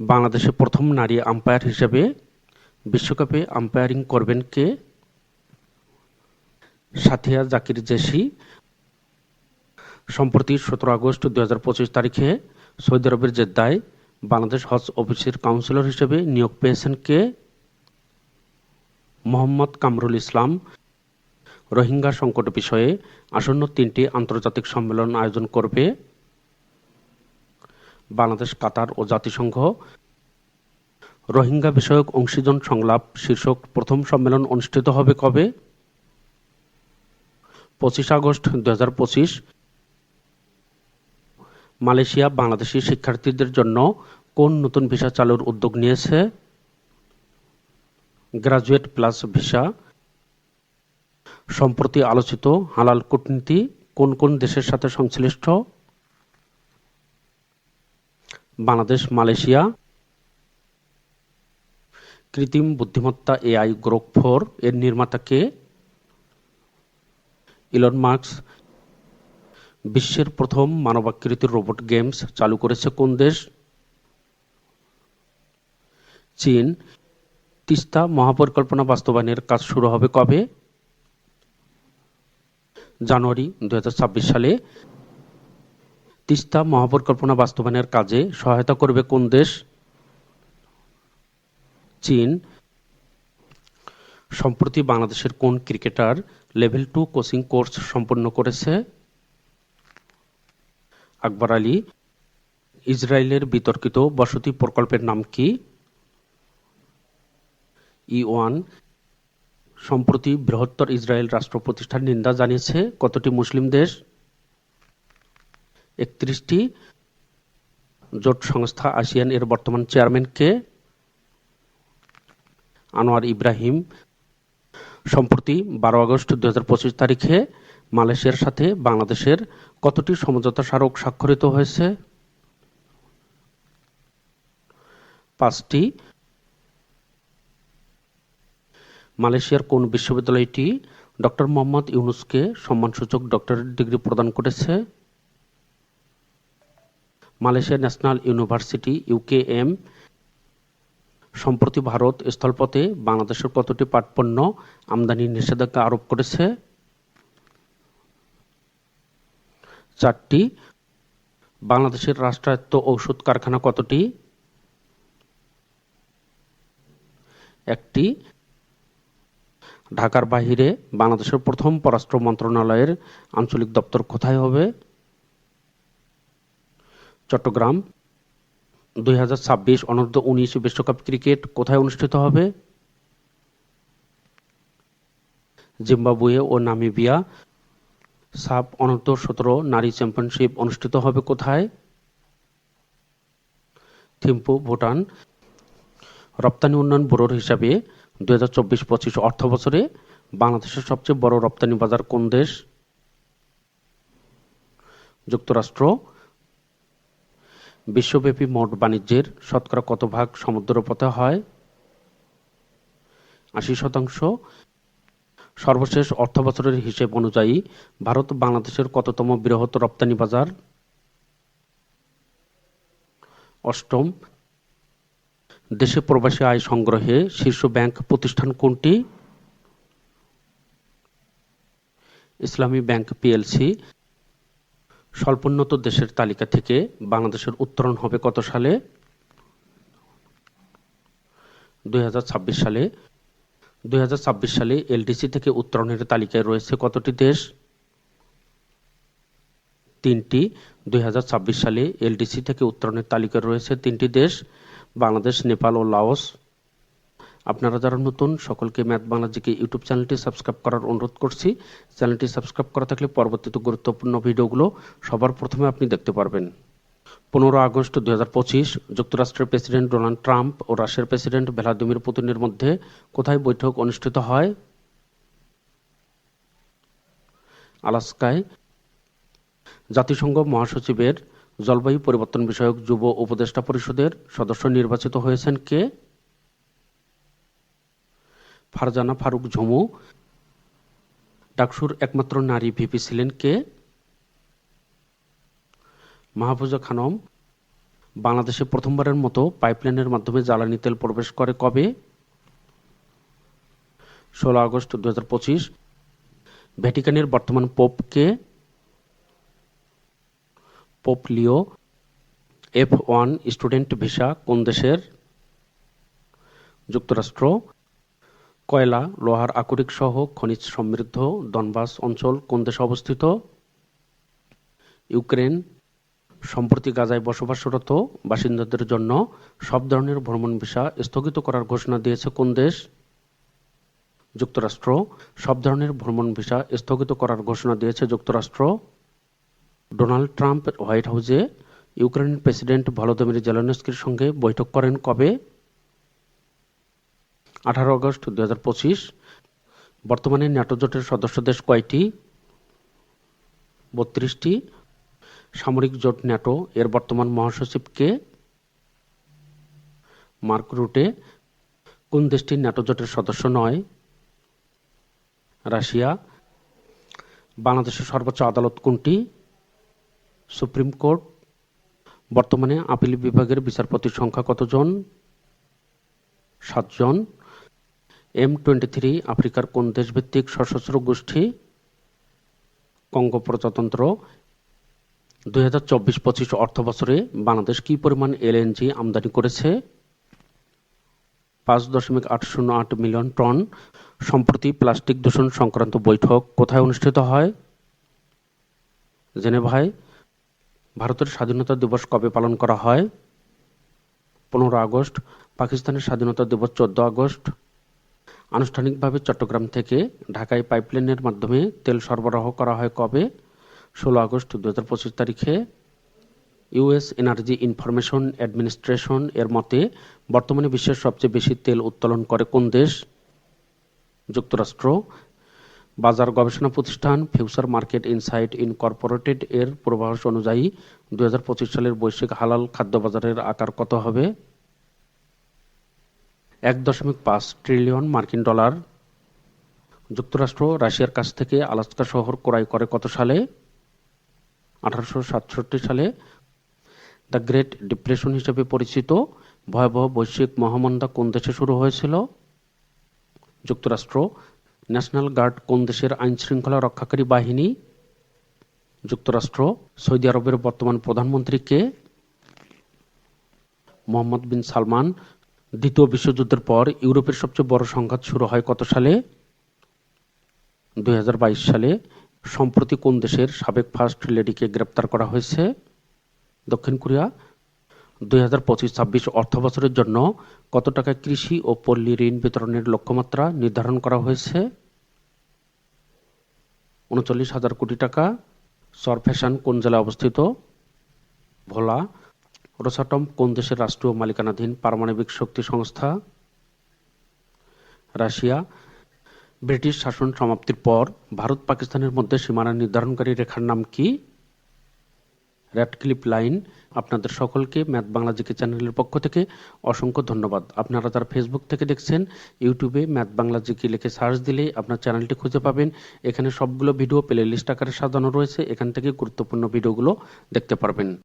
বাংলাদেশে প্রথম নারী আম্পায়ার হিসেবে বিশ্বকাপে আম্পায়ারিং করবেন কে? সাথিয়া জাকির জেসি। সম্প্রতি সতেরো আগস্ট দু হাজার পঁচিশ তারিখে সৌদি আরবের জেদ্দায় বাংলাদেশ হজ অফিসের কাউন্সিলর হিসেবে নিয়োগ পেয়েছেন কে? মোহাম্মদ কামরুল ইসলাম। রোহিঙ্গা সংকট বিষয়ে আসন্ন তিনটি আন্তর্জাতিক সম্মেলন আয়োজন করবে বাংলাদেশ, কাতার ও জাতিসংঘ। রোহিঙ্গা বিষয়ক অংশীজন সংলাপ শীর্ষক প্রথম সম্মেলন অনুষ্ঠিত হবে কবে? পঁচিশ আগস্ট দু হাজার পঁচিশ। মালয়েশিয়া বাংলাদেশি শিক্ষার্থীদের জন্য কোন নতুন ভিসা চালুর উদ্যোগ নিয়েছে? Graduate plus visa. সম্প্রতি আলোচিত হালাল কূটনীতি কোন কোন দেশের সাথে সংশ্লিষ্ট? বাংলাদেশ, মালয়েশিয়া। কৃত্রিম বুদ্ধিমত্তা এআই গ্রোক ফোর এর নির্মাতা কে ইলন মার্কস বিশ্বের প্রথম মানবাকৃতির রোবট গেমস চালু করেছে কোন দেশ? চীন। তিস্তা মহাপরিকল্পনা বাস্তবায়নের কাজ শুরু হবে কবে? জানুয়ারি দু হাজার ছাব্বিশ সালে। তিস্তা মহাপরিকল্পনা বাস্তবায়নের কাজে সহায়তা করবে কোন দেশ? চীন। সম্প্রতি বাংলাদেশের কোন cricketer level two coaching course সম্পন্ন করেছে? আকবর আলী। ইসরায়েলের বিতর্কিত বসতি প্রকল্পের নাম কি? ই ওয়ান সম্প্রতি বৃহত্তর ইসরায়েল রাষ্ট্র প্রতিষ্ঠার নিন্দা জানিয়েছে কতটি মুসলিম দেশ? একত্রিশটি জোট সংস্থা আসিয়ান এর বর্তমান চেয়ারম্যান কে? আনোয়ার ইব্রাহিম। সম্প্রতি বারো আগস্ট দু হাজার পঁচিশ তারিখে মালয়েশিয়ার সাথে বাংলাদেশের কতটি সমঝোতা স্মারক স্বাক্ষরিত হয়েছে? পাঁচটি। মালয়েশিয়ার কোন বিশ্ববিদ্যালয়টি ডক্টর মোহাম্মদ ইউনুসকে সম্মানসূচক ডক্টরেট ডিগ্রি প্রদান করেছে? মালয়েশিয়া ন্যাশনাল ইউনিভার্সিটি, ইউকেএম, সম্প্রতি ভারত স্থলপথে বাংলাদেশের কতটি পাটপণ্য আমদানি নিষেধাজ্ঞা আরোপ করেছে? চারটি। বাংলাদেশের রাষ্ট্রায়ত্ত ঔষধ কারখানা কতটি? একটি। ঢাকার বাহিরে বাংলাদেশের প্রথম পররাষ্ট্র মন্ত্রণালয়ের আঞ্চলিক দপ্তর কোথায় হবে? চট্টগ্রাম। দুই হাজার ছাব্বিশ অনূর্ধ্ব উনিশ বিশ্বকাপ ক্রিকেট কোথায় অনুষ্ঠিত হবে? জিম্বাবুয়ে ও নামিবিয়া। সাব অনূর্ধ্ব সতেরো নারী চ্যাম্পিয়নশিপ অনুষ্ঠিত হবে কোথায়? থিম্পু, ভুটান। রপ্তানি উন্নয়ন ব্যুরোর হিসাবে দু হাজার চব্বিশ পঁচিশ অর্থ বছরে বাংলাদেশের সবচেয়ে বড় রপ্তানি বাজার কোন দেশ? যুক্তরাষ্ট্র। বিশ্বব্যাপী মোট বাণিজ্যের শতকরা কত ভাগ সমুদ্রপথে হয়? আশি শতাংশ। সর্বশেষ অর্থবছরের হিসেব অনুযায়ী ভারত বাংলাদেশের কততম বৃহৎ রপ্তানি বাজার? অষ্টম। দেশে প্রবাসী আয় সংগ্রহে শীর্ষ ব্যাংক প্রতিষ্ঠান কোনটি? ইসলামী ব্যাংক পিএলসি। স্বল্পোন্নত দেশের তালিকা থেকে বাংলাদেশের উত্তরণ হবে কত সালে? দুই হাজার ছাব্বিশ সালে। দুই হাজার ছাব্বিশ সালে এলডিসি থেকে উত্তরণের তালিকায় রয়েছে কতটি দেশ? তিনটি। দুই হাজার ছাব্বিশ সালে এলডিসি থেকে উত্তরণের তালিকায় রয়েছে তিনটি দেশ, বাংলাদেশ, নেপাল ও লাওস। আপনারা যারা নতুন, সকলকে ম্যাথ বাংলাজিকে ইউটিউব চ্যানেলটি সাবস্ক্রাইব করার অনুরোধ করছি। চ্যানেলটি সাবস্ক্রাইব করা থাকলে পরবর্তীতে গুরুত্বপূর্ণ ভিডিওগুলো সবার প্রথমে আপনি দেখতে পারবেন। পনেরো আগস্ট দু হাজার পঁচিশ, যুক্তরাষ্ট্রের প্রেসিডেন্ট ডোনাল্ড ট্রাম্প ও রাশিয়ার প্রেসিডেন্ট ভ্লাদিমির পুতিনের মধ্যে কোথায় বৈঠক অনুষ্ঠিত হয়? আলাস্কায়। জাতিসংঘ মহাসচিবের জলবায়ু পরিবর্তন বিষয়ক যুব উপদেষ্টা পরিষদের সদস্য নির্বাচিত হয়েছেন কে? ফারজানা ফারুক ঝুমু, ডাকসুর একমাত্র নারী ভিপি ছিলেন কে? মাহফুজা খানম, বাংলাদেশে প্রথমবারের মতো পাইপলাইনের মাধ্যমে জ্বালানি তেল প্রবেশ করে কবে? ষোলো আগস্ট দু হাজার পঁচিশ। ভ্যাটিকানের বর্তমান পোপকে pope Leo, F one student visa কোন দেশের? যুক্তরাষ্ট্র। কয়লা, লোহার আকরিক সহ খনিজ সমৃদ্ধ ডনবাস অঞ্চল কোন দেশে অবস্থিত? ইউক্রেন। সম্প্রতি গাজায় বসবাসরত বাসিন্দাদের জন্য সব ধরনের ভ্রমণ ভিসা স্থগিত করার ঘোষণা দিয়েছে কোন দেশ? যুক্তরাষ্ট্র। সব ধরনের ভ্রমণ ভিসা স্থগিত করার ঘোষণা দিয়েছে যুক্তরাষ্ট্র। ডোনাল্ড ট্রাম্প হোয়াইট হাউসে ইউক্রেনের প্রেসিডেন্ট ভলোদিমির জেলেনস্কির সঙ্গে বৈঠক করেন কবে? আঠারো আগস্ট দু হাজার পঁচিশ। বর্তমানে ন্যাটো জোটের সদস্য দেশ কয়টি? বত্রিশটি। সামরিক জোট ন্যাটো, এর বর্তমান মহাসচিবকে মার্ক রুটে। কোন দেশটি ন্যাটো জোটের সদস্য নয়? রাশিয়া। বাংলাদেশের সর্বোচ্চ আদালত কোনটি? Supreme court. বর্তমানে আপিল বিভাগের বিচারপতির সংখ্যা কতজন? সাতজন। এম টোয়েন্টি থ্রি, আফ্রিকার কোন দেশভিত্তিক সশস্ত্র গোষ্ঠী? কঙ্গো প্রজাতন্ত্র দুই হাজার চব্বিশ পঁচিশ অর্থ বছরে বাংলাদেশ কি পরিমাণ এলএনজি আমদানি করেছে? পাঁচ দশমিক আট শূন্য আট মিলিয়ন টন। সম্প্রতি প্লাস্টিক দূষণ সংক্রান্ত বৈঠক কোথায় অনুষ্ঠিত হয়? জেনেভায় ভারতের স্বাধীনতা দিবস কবে পালন করা হয়? পনেরো আগস্ট, পাকিস্তানের স্বাধীনতা দিবস চোদ্দ আগস্ট। আনুষ্ঠানিকভাবে চট্টগ্রাম থেকে ঢাকায় পাইপলাইনের মাধ্যমে তেল সরবরাহ করা হয় কবে? ষোলো আগস্ট দু হাজার পঁচিশ তারিখে। ইউএস এনার্জি ইনফরমেশন অ্যাডমিনিস্ট্রেশন এর মতে, বর্তমানে বিশ্বের সবচেয়ে বেশি তেল উত্তোলন করে কোন দেশ? যুক্তরাষ্ট্র। বাজার গবেষণা প্রতিষ্ঠান ফিউচার মার্কেট ইনসাইট ইনকর্পোরেটেড এর পূর্বাভাস অনুযায়ী দু হাজার পঁচিশ সালের বৈশ্বিক হালাল খাদ্য বাজারের আকার কত হবে? এক দশমিক পাঁচ ট্রিলিয়ন মার্কিন ডলার যুক্তরাষ্ট্র রাশিয়ার কাছ থেকে আলাস্কা শহর ক্রয় করে কত সালে? আঠারোশো সাতষট্টি সালে। দ্য গ্রেট ডিপ্রেশন হিসেবে পরিচিত ভয়াবহ বৈশ্বিক মহামন্দা কোন দেশে শুরু হয়েছিল? যুক্তরাষ্ট্র ন্যাশনাল গার্ড কোন দেশের আইন শৃঙ্খলা রক্ষাকারী বাহিনী? যুক্তরাষ্ট্র সৌদি আরবের বর্তমান প্রধানমন্ত্রী কে? মোহাম্মদ বিন সালমান দ্বিতীয় বিশ্বযুদ্ধের পর ইউরোপের সবচেয়ে বড় সংঘাত শুরু হয় কত সালে? দুই হাজার বাইশ সালে। সম্প্রতি কোন দেশের সাবেক ফার্স্ট লেডিকে গ্রেপ্তার করা হয়েছে? দক্ষিণ কোরিয়া। দুই হাজার পঁচিশ ছাব্বিশ অর্থ বছরের জন্য কত টাকা কৃষি ও পল্লী ঋণ বিতরণের লক্ষ্যমাত্রা নির্ধারণ করা হয়েছে? উনচল্লিশ হাজার কোটি টাকা। সরফ্যাশন কোন জেলায় অবস্থিত? ভোলা। রোসাটম কোন দেশের রাষ্ট্রীয় মালিকানাধীন পারমাণবিক শক্তি সংস্থা? রাশিয়া। ব্রিটিশ শাসন সমাপ্তির পর ভারত পাকিস্তানের মধ্যে সীমানা নির্ধারণকারী রেখার নাম কি? Radcliffe line. আপনাদের সকলকে ম্যাথ বাংলা জিকে চ্যানেলের পক্ষ থেকে অসংখ্য ধন্যবাদ। আপনারা যারা ফেসবুক থেকে দেখছেন, ইউটিউবে ম্যাথ বাংলা জিকে লিখে সার্চ দিলেই আপনার চ্যানেলটি খুঁজে পাবেন। এখানে সবগুলো ভিডিও প্লে লিস্ট আকারে সাজানো রয়েছে। এখান থেকে গুরুত্বপূর্ণ ভিডিওগুলো দেখতে পারবেন।